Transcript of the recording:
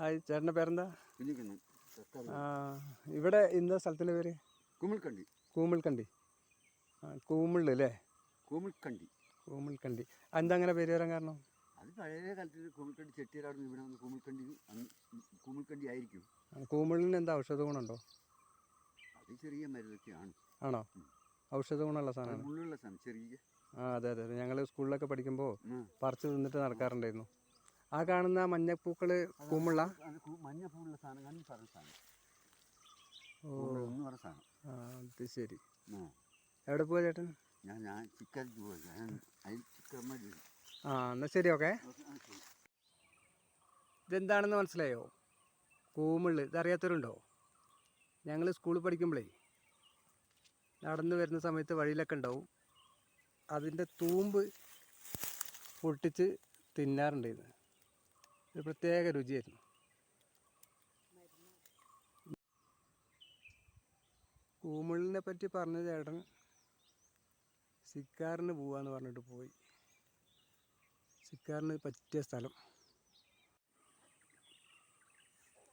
Hi ചേട്ടന്റെ പേരെന്താ? കുഞ്ഞിക്കണ്ണൻ ഇവിടെ ഇന്ന സ്ഥലത്തിന്റെ പേര്? കുമിൾക്കണ്ടി. കൂമിൾക്കണ്ടി. ആ കൂമിൾ അല്ലേ? കുമിൾക്കണ്ടി. കൂമിൾക്കണ്ടി. എന്താ അങ്ങനെ പേര് വരാൻ കാരണം? അത് പഴയ കാലത്തിൽ കുമിൾക്കണ്ടി ചെട്ടിയാടാണ് ഇവിടെ വന്ന് കുമിൾക്കണ്ടി കുമിൾക്കണ്ടി ആയിരിക്കും. കൂമിളിന് എന്താ ഔഷധ ഗുണമുണ്ടോ? അത് ചെറിയ മരുന്നൊക്കെയാണ്. ആണോ? ഔഷധ ഗുണമുള്ള സാധനമാണ്. മുള്ളുള്ള സാധനം ചെറിയ. ആ അതെ അതെ അതെ. ഞങ്ങൾ സ്കൂളിലൊക്കെ പഠിക്കുമ്പോൾ പറിച്ച് തിന്നിട്ട് നടക്കാറുണ്ടായിരുന്നു. ആ കാണുന്ന മഞ്ഞപ്പൂക്കൾ കൂമുള്ള സാധനം കണ്ണി പറഞ്ഞ സാധനം. ഓ. ഒന്ന് പറഞ്ഞ സാധനം. ആ അത് ശരി. എവിടെ പോവാ ചേട്ടൻ? ഞാൻ ഞാൻ ചിക്കൻ ഞാൻ അതിൽ ചിക്കൻ മതി. ആ എന്നാൽ ശരി ഓക്കെ. ഇതെന്താണെന്ന് മനസ്സിലായോ? കൂമിൾ ഇതറിയാത്തവരുണ്ടോ? ഞങ്ങൾ സ്കൂളിൽ പഠിക്കുമ്പോഴേ നടന്നു വരുന്ന സമയത്ത് വഴിയിലൊക്കെ ഉണ്ടാവും. അതിന്റെ തൂമ്പ് പൊട്ടിച്ച് തിന്നാറുണ്ടായിരുന്നു ഒരു പ്രത്യേക രുചിയായിരുന്നു. കൂമിളിനെ പറ്റി പറഞ്ഞ ചേട്ടൻ സിക്കാറിന് പോവാന്ന് പറഞ്ഞിട്ട് പോയി. സിക്കാറിന് പറ്റിയ സ്ഥലം.